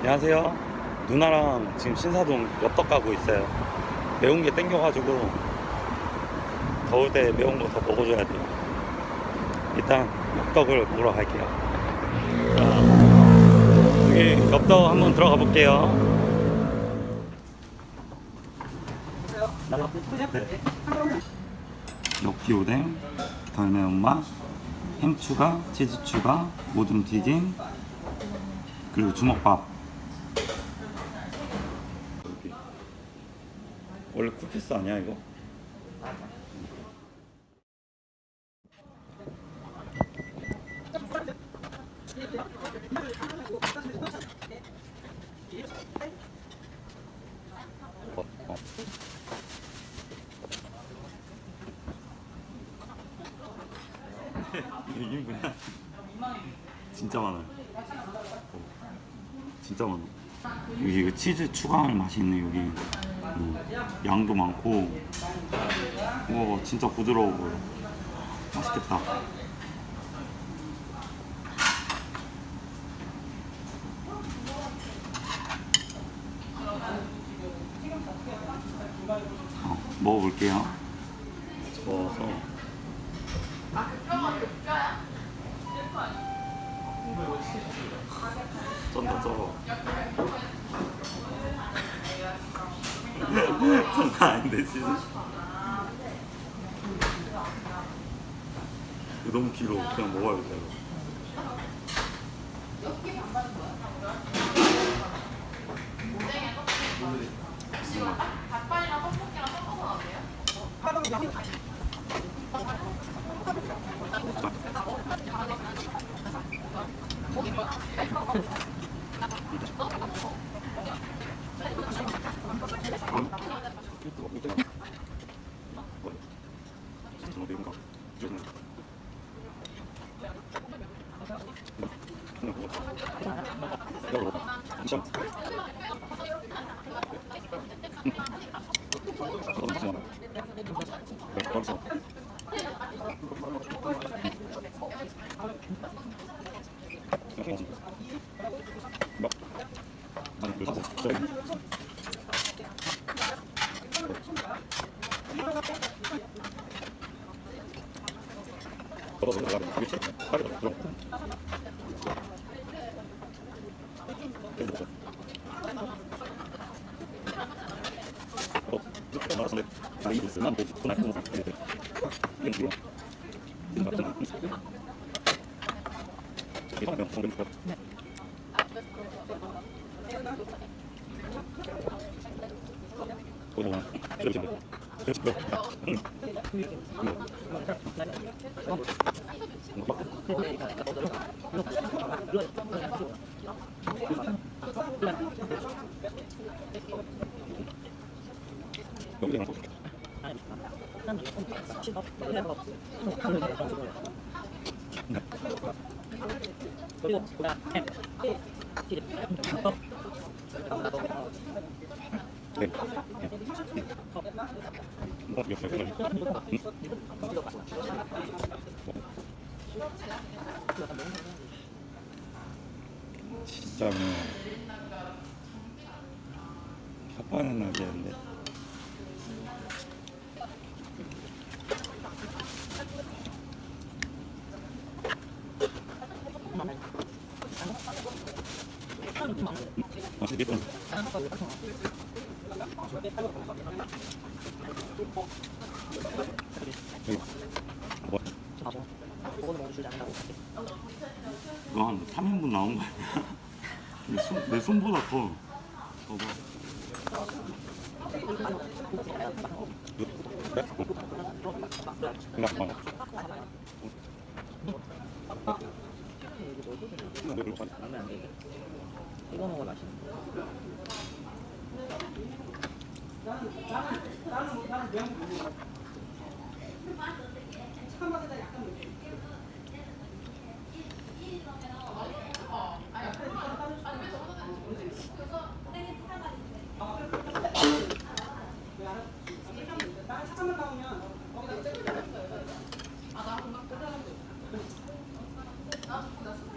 안녕하세요. 누나랑 지금 신사동 엽떡 가고 있어요. 매운 게 땡겨가지고 더울 때 매운 거 더 먹어줘야 돼요. 일단 엽떡을 먹으러 갈게요. 자, 여기 엽떡 한번 들어가 볼게요. 엽기 오뎅, 덜 매운맛, 햄 추가, 치즈 추가, 모둠 튀김, 그리고 주먹밥. 여기. 원래 쿠키스 아니야 이거? 어, 어. 이게 1인분이야? 진짜 많아요. 어, 진짜 많아. 여기 그 치즈 추가하면 맛있네 여기. 음, 양도 많고. 우와 진짜 부드러워 보여. 맛있겠다. 어, 먹어볼게요. 저어서. 쩐다 쩔어 장난 아닌데 진짜 너무 길어 그냥 먹어야겠다 이거 닭발이랑 떡볶이랑 섞어서 나와요? 그리고 그다음. 햄, 치즈, 이거 뭐, 바보. 그 거는 먹어주지 않는다 이거 한 3인분 나온 거 아니야? 내, 손, 내 손보다 커 봐봐 마음에 안 들죠? 이거 먹어 맛있는 아, 나 금방 끝나는 거. 나, 나